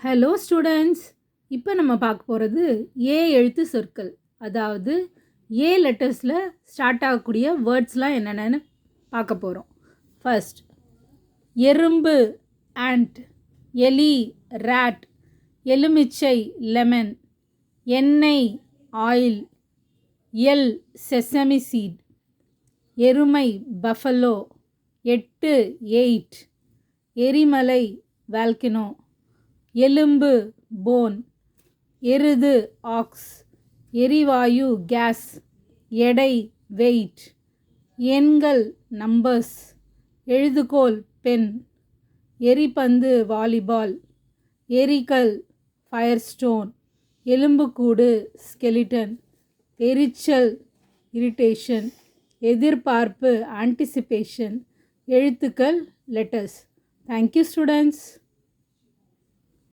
Hello students இப்போ நம்ம பார்க்க போகிறது ஏ எழுத்து சொற்கள். அதாவது ஏ லெட்டர்ஸில் ஸ்டார்ட் ஆகக்கூடிய வேர்ட்ஸ்லாம் என்னென்னு பார்க்க போகிறோம் ஃபர்ஸ்ட் எறும்பு ஆண்ட் எலி ரேட் எலுமிச்சை லெமன் எண்ணெய் ஆயில் எல் செசமி சீட் எருமை பஃபலோ எட்டு எயிட் எரிமலை வால்கினோ எலும்பு போன் எருது ஆக்ஸ் எரிவாயு கேஸ் எடை வெயிட் எண்கள் நம்பர்ஸ் எழுதுகோல் பென் எரிபந்து வாலிபால் எரிக்கல் ஃபயர்ஸ்டோன் எலும்புக்கூடு ஸ்கெலிட்டன் எரிச்சல் இரிட்டேஷன் எதிர்பார்ப்பு ஆன்டிசிபேஷன் எழுத்துக்கள் லெட்டர்ஸ் தேங்க்யூ ஸ்டூடெண்ட்ஸ்